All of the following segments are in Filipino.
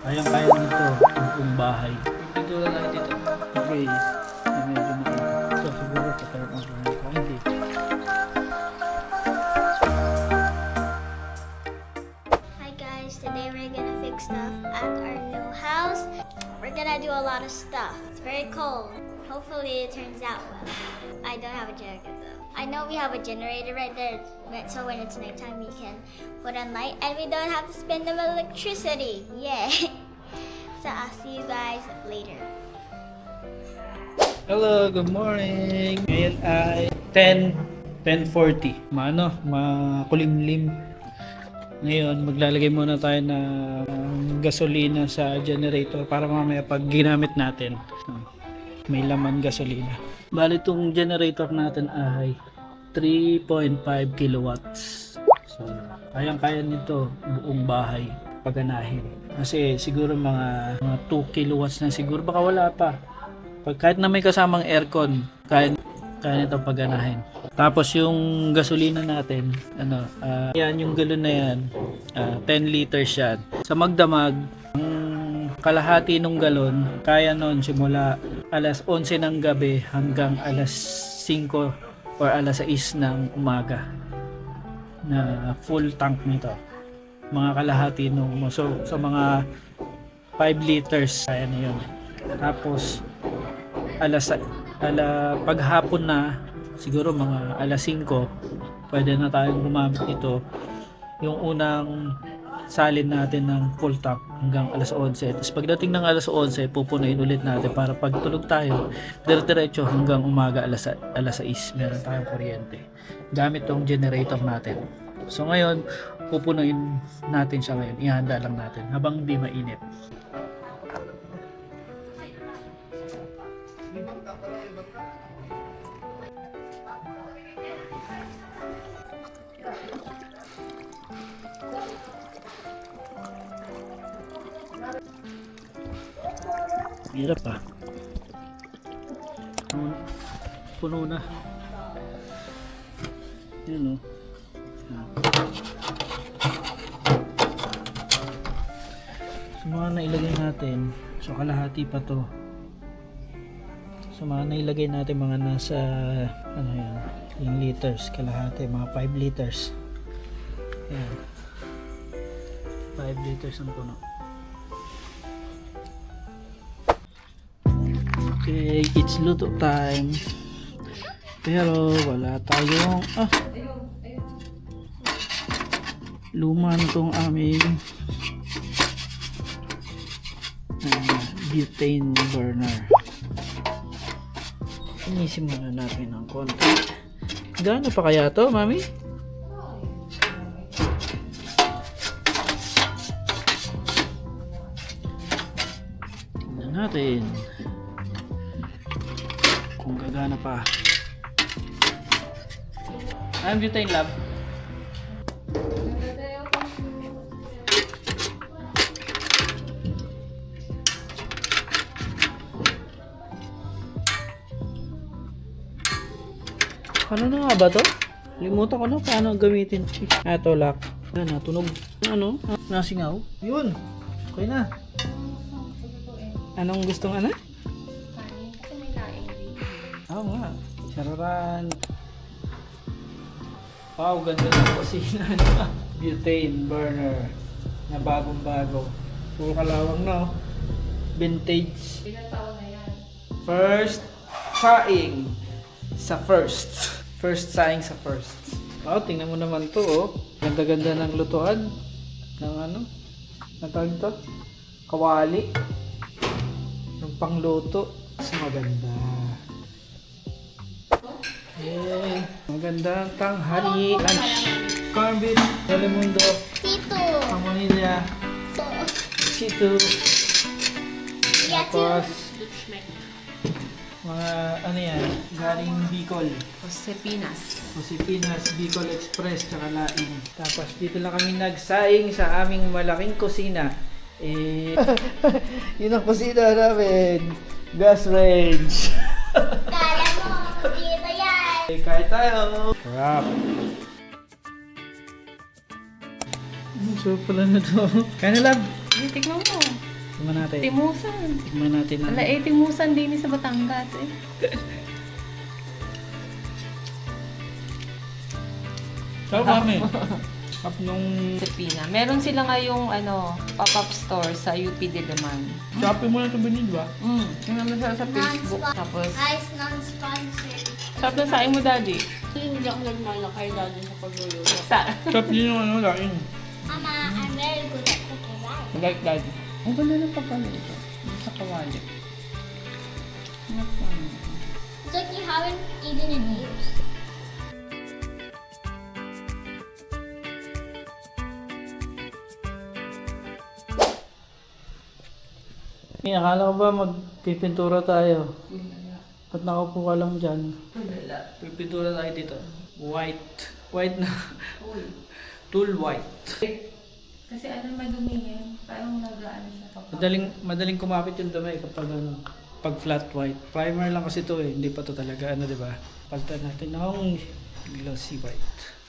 Kayang-kaya nito ang buong bahay. Dito lang dito. Okay. Ay, medyo makita. So, siguro kapag ang kumita. Hindi. Hi guys, today we're gonna fix stuff at our new house. We're gonna do a lot of stuff. It's very cold. Hopefully it turns out well. I don't have a jacket. I know we have a generator right there, so when it's nighttime we can put on light and we don't have to spend the electricity. Yay! so I'll see you guys later. Hello, good morning. Ngayon ay 10 10:40. Maano, makulimlim. Ngayon, maglalagay muna tayo ng gasolina sa generator para mamaya pag ginamit natin, ah, may laman gasolina. Bali itong generator natin ay 3.5 kilowatts. So, kayang-kaya nito buong bahay paganahin. Kasi siguro mga, mga 2 kilowatts na siguro, baka wala pa. Pag kahit na may kasamang aircon, kaya kaya nito paganahin. Tapos yung gasolina natin, ano, ah, yan yung galon na yan, ah, 10 liters yan. Sa magdamag, ang kalahati ng galon, kaya nun simula alas 11 ng gabi hanggang alas 5 or alas 6 ng umaga na full tank nito. Mga kalahati nung, so sa mga 5 liters, kaya na yun. Tapos, alas ala paghapon na siguro mga alas 5 pwede na tayong gumamit nito yung unang salin natin ng full tank hanggang alas 11 tapos pagdating ng alas 11 pupunuin ulit natin para pag tulog tayo dire-diretso hanggang umaga alas, alas 6 meron tayong kuryente. Gamit tong generator natin. So ngayon pupunuin natin siya ngayon. Ihanda lang natin habang hindi mainit Hirap ah. Puno, puno na. Yan o. Yan. So mga nailagay natin, so kalahati pa to. So mga nailagay natin mga nasa, ano yan, yung liters, kalahati, mga 5 liters. Yan. 5 liters ang puno. Okay, it's luto time. Pero wala tayong ah luma na tong aming ah, butane burner. Inisim muna natin ng konti. Gaano pa kaya to, mami? Tingnan natin gagana pa. I'm butane lab. Ano na nga ba to? Limutan ko na paano gamitin. Ah, ito lock. Ah, natunog. Ano? Nasingaw? Yun. Okay na. Anong gustong ano? Chararan. Wow, ganda ng kusina niya. Butane burner na bagong bago. Puro kalawang na oh. Vintage. First saing sa first. First saing sa first. Wow, tingnan mo naman to oh. Ganda-ganda ng lutuan. Ng ano? Ang to? Kawali. Ng pangluto. Mas maganda. Yay! Magandang tanghali. Lunch. Carvin, Telemundo, Tito! Pamanilya, So, Situ, yeah, tapos mga ano yan, galing Bicol. Josepinas. Josipinas, Bicol Express, tsaka Laing. Tapos dito lang kami nagsaing sa aming malaking kusina. Eh, yun ang kusina namin. Gas range. Kahit tayo. Crap. Ang sarap pala na to. Kaya na lab. Tignan mo. Tingnan natin. Timusan. Tingnan natin ang... Ala, eh, timusan din sa Batangas eh. Sarap mami. Sarap nung... Pina. Meron sila ngayong ano, pop-up store sa UP Diliman. Shopee mo na ito binili ba? Mm. Tingnan mo sa Facebook. Tapos, Guys, non-sponsored. Sarap na saing mo, daddy. Hindi ako nagmalakay dati sa pagluluto. Sa, Sarap din yung ano, lain. Mama, I'm very good at cooking rice. like daddy. Ang ganda ng pagkaluto. Sa kawali. Ano? It's like you haven't eaten in years. Eh, akala ko ba magpipintura tayo? Ba't nakaupo ka lang dyan? Pipintura tayo dito. White. White na. Tool white. Kasi ano madumi eh. Parang nag-ano siya kapag. Madaling, madaling kumapit yung dumi kapag ano, pag flat white. Primer lang kasi to eh, hindi pa to talaga ano, di ba? Palitan natin ng glossy white.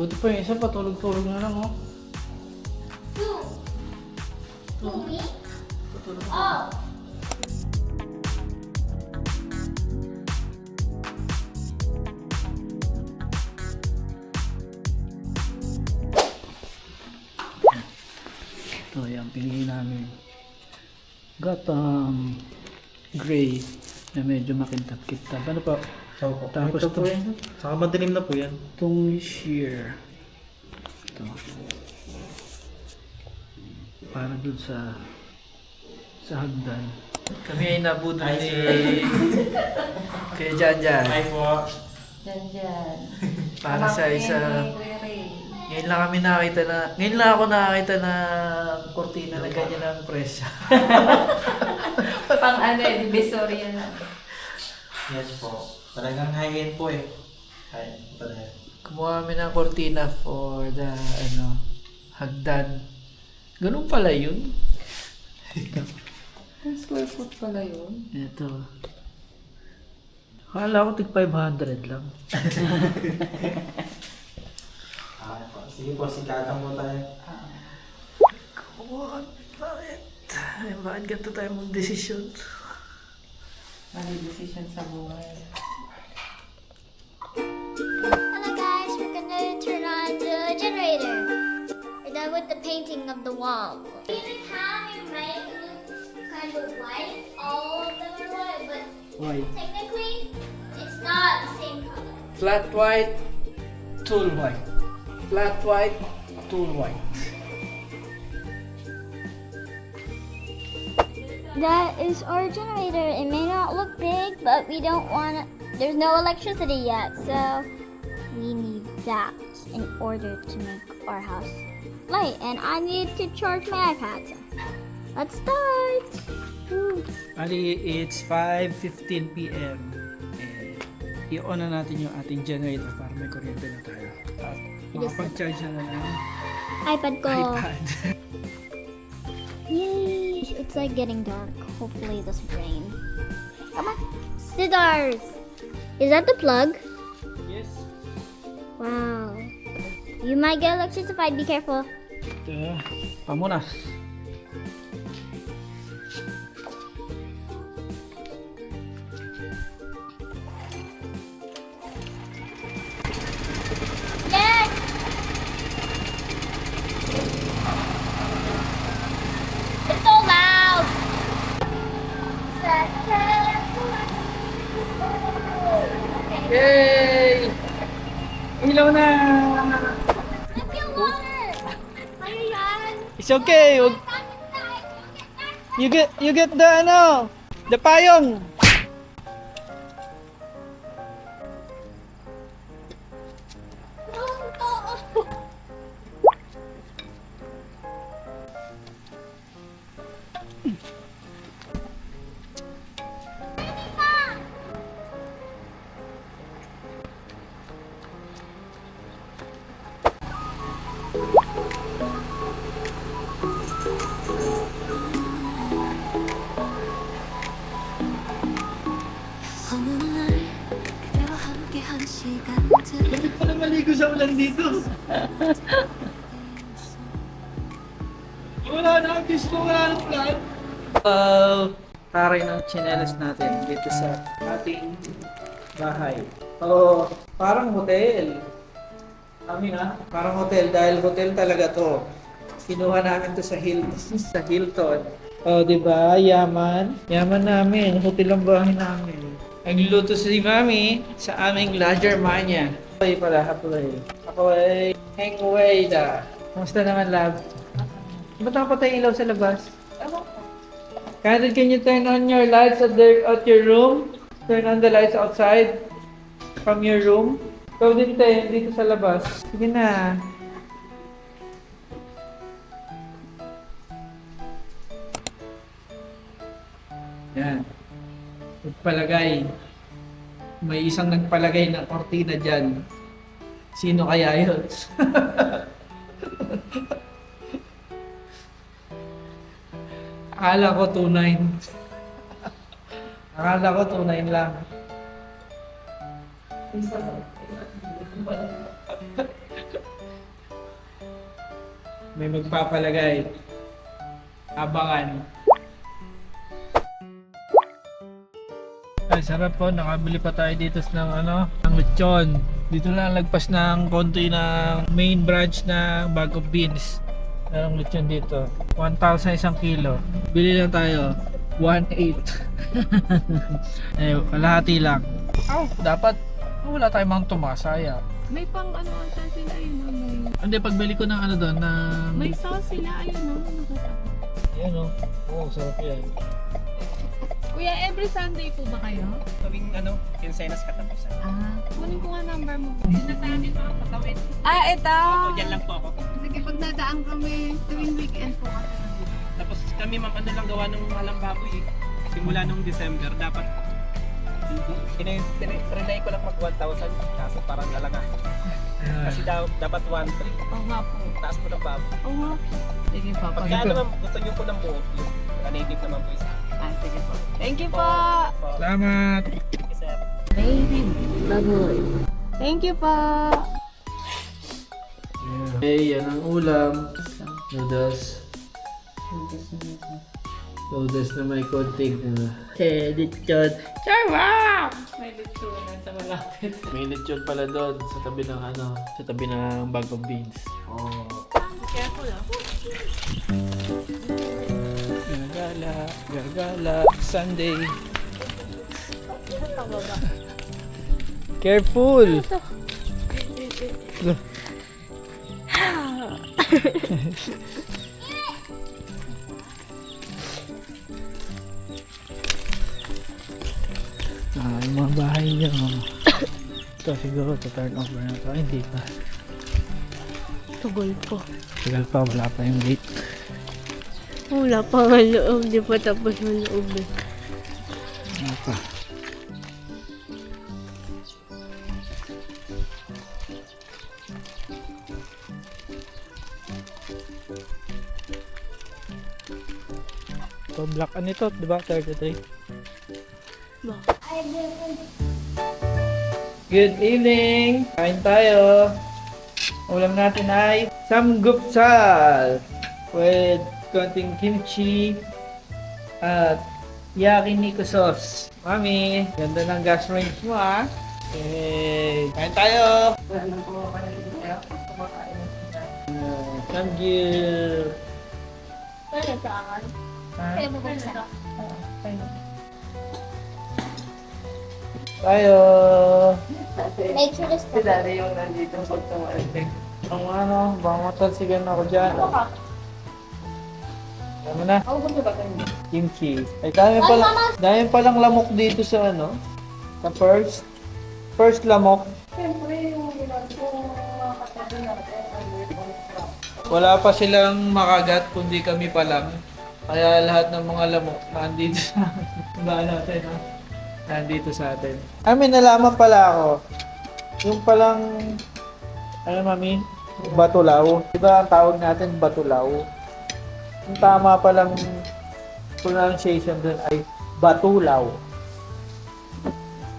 Buti pa yung isa, patulog-tulog na lang oh. Who? Who, me? Oh. Ito, yan, pinili namin. Gotham gray na medyo makintab-kintab. Ano pa? Opo. Tapos Ito po to- yan. Saka madilim na po yan. Itong sheer. Ito. Para dun sa sa hagdan. Kami ay nabudol ni Kuya Jan Jan. Hi po. Diyan, diyan. Para sa isa... Kuya Ray. Ngayon lang kami nakakita na... Ngayon lang ako nakakita na kortina na ganyan ang presyo. Pang ano eh, divisory yan. Yes po. Talagang high-end po eh. High-end po talaga. Kumuha kami ng kortina for the ano hagdan. Ganun pala yun. Ang square foot pala yun. Ito. Akala ko tig 500 lang. Ah, po. Sige po, sikatan mo tayo. What? Bakit? Ay, bakit ganito tayo mag-desisyon? Mali decision sa buhay. We're with the painting of the wall. Even have it right, it looks kind of white. All of them are white, but White. technically, it's not the same color. Flat white, tool white. Flat white, tool white. That is our generator. It may not look big, but we don't want to. There's no electricity yet, so we need that in order to make our house light. And I need to charge my iPad. Let's start. Woo. Ali, it's 5.15 p.m. Eh, i-on na natin yung ating generator para may kuryente na tayo. At makapag-charge na na ng iPad ko. iPad. Yay! It's like getting dark. Hopefully, this rain. Come on, scissors. Is that the plug? yes. Wow. You might get electrified. Be careful. Ito, pamunas. Yes! It's so loud! Yay! Ilaw na! It's okay. You get, you get the ano, the payong. Bakit pala maligo sa ulan dito? wala na, kiss ko wala ng plan. Uh, taray ng chinelas natin dito sa ating bahay. Oh, parang hotel. Kami nga, parang hotel dahil hotel talaga to. Kinuha namin to sa Hilton. sa Hilton. Oh, di ba? Yaman. Yaman namin. Hotel ang bahay namin. Nagluluto si Mami sa aming La Germania. Ako pala, ako ay. Ako ay Hengwayda. Kamusta naman, love? Ba't nakapatay ilaw sa labas? Candid, can you turn on your lights at, the, at your room? Turn on the lights outside from your room. Ikaw din, te, dito sa labas. Sige na. Yan. Nagpalagay. May isang nagpalagay na kortina dyan. Sino kaya yun? Akala ko 2.9. Akala ko 2.9 lang. May magpapalagay. Abangan. Ay, sarap po. Nakabili pa tayo dito ng ano, ng lechon. Dito lang lagpas ng konti ng main branch ng Bag of Beans. Merong lechon dito. 1,000 isang kilo. Bili lang tayo. 1.8. eh, kalahati lang. Oh, dapat wala tayong mga tumasaya. May pang ano ata sila yun. May, Hindi, pagbili ko ng ano doon, ng... may sauce sila. Ayun no. nakita ko. Yan o. Oo, sarap yan. Kuya, every Sunday po ba kayo? Tuwing ano, kinsenas katapusan. Ah, kunin ko nga number mo. Sinasabi mga patawid. Ah, ito. Diyan lang po ako. Sige, pag nadaan kami tuwing weekend po kasi. Tapos kami ma'am, ano lang gawa ng halang baboy eh. Simula nung December, dapat Tinay, ko lang mag 1,000 kaso parang alaga. Kasi daw, dapat 1,300. Oo nga po. Taas po ng baboy. Oo nga po. Sige po. Pagka Pag- ano ma'am, gusto niyo po ng buo, yung native naman po isa. Ah, sige po. Thank you po. Salamat! Thank you, sir. Baby, baboy. Thank you po. Okay, yan ang ulam. Noodles. Noodles na may konting uh, lechon. Sarap! May litsunan sa malapit. May lechon pala doon sa tabi ng ano, sa tabi ng bag of beans. Oh. Careful ah. Gagala, Sunday. Careful! ah, yung mga bahay niya. Oh. Ito siguro, to turn over na to. Ay, Hindi pa. Tugol po Tagal pa, wala pa yung gate. Wala pa nga loob Di pa tapos ang loob eh Wala pa. Ito, black ano ito, di ba? 33. Ba? Good evening! Kain tayo! Ulam natin ay samgupsal with konting kimchi at yakiniku sauce. Mami, ganda ng gas range mo ah. Okay, kain tayo! Thank you! Ano sa akin? Kaya mo buksan. Tayo! Make sure to Si. Daddy yung nandito pag tumalig. Ang ano, baka matalsigan ako dyan. Tama na. Ako gusto ba ito? Kimchi. Ay, dami pala, dami palang lamok dito sa ano, sa first. First lamok. Siyempre, yung ko mga katabi natin. Wala pa silang makagat, kundi kami pa lang. Kaya lahat ng mga lamok nandito sa ba natin, ha? Nandito sa atin. I mean, nalaman pala ako. Yung palang, ano mami? Batulaw. Diba ang tawag natin batulaw? Yung tama palang pronunciation dun ay batulaw.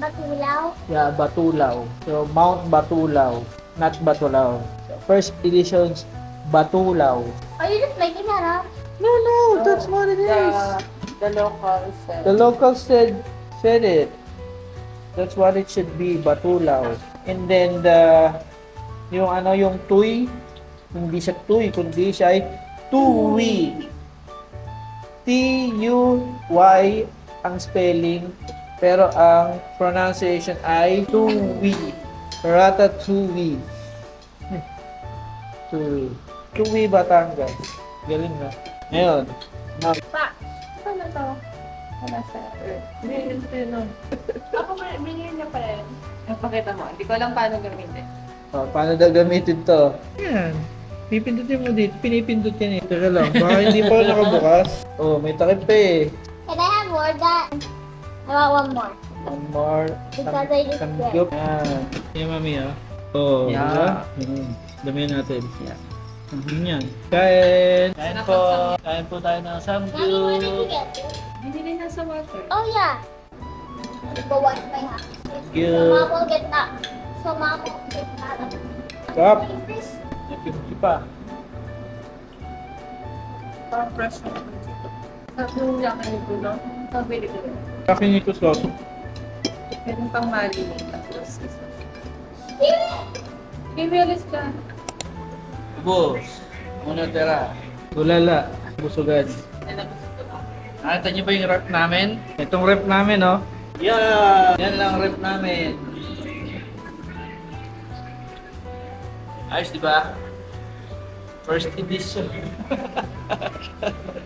Batulaw. Yeah, Batulaw. So, Mount Batulaw, not Batulaw. First edition's Batulaw. Are you just making that up? No, no, that's what it The, is. the local said. The locals said said it. That's what it should be, Batulaw. And then the yung ano yung tuy, hindi siya tuy, kundi siya ay tuwi. T U Y ang spelling, pero ang pronunciation ay tuwi. Ratatouille. Tuwi. Tuwi Batangas. Galing na. Ngayon, na- Ano to? Wala sa Hindi, hindi, no. Ako may binigyan niya pa rin. Napakita mo. Hindi ko alam paano gamitin. Oh, paano daw gamitin to? Yan. Pipindutin mo dito. Pinipindut yan eh. Teka lang. Baka hindi pa ako nakabukas. Oh, may takip pa eh. Can I have more that? I want one more. One more. Because I just Samgyup. Yan. Yan, mami ah. Oh, Yeah. diba? Mm. Damihan natin. Yeah. yan. Kain. Kain po. Kain po tayo ng Mommy, what did you samgyup. get? Binili na sa water. Oh yeah. Go wash my hands. So Samgyup. mom will get that. So mom will get that. Kap. This May kimchi pa. Parang fresh na. Sabi yung yakin ko, no? Pabili ko rin. Akin ito sauce. Meron pang marinate. Tapos isa. Here. Bibilis ka. Boss. Muna tira. Tulala. Busugan. Nabusog ko na. Nakita niyo ba yung rep namin? Itong rep namin, oh. Yeah! Yan lang rep namin. Ayos, di ba? First edition.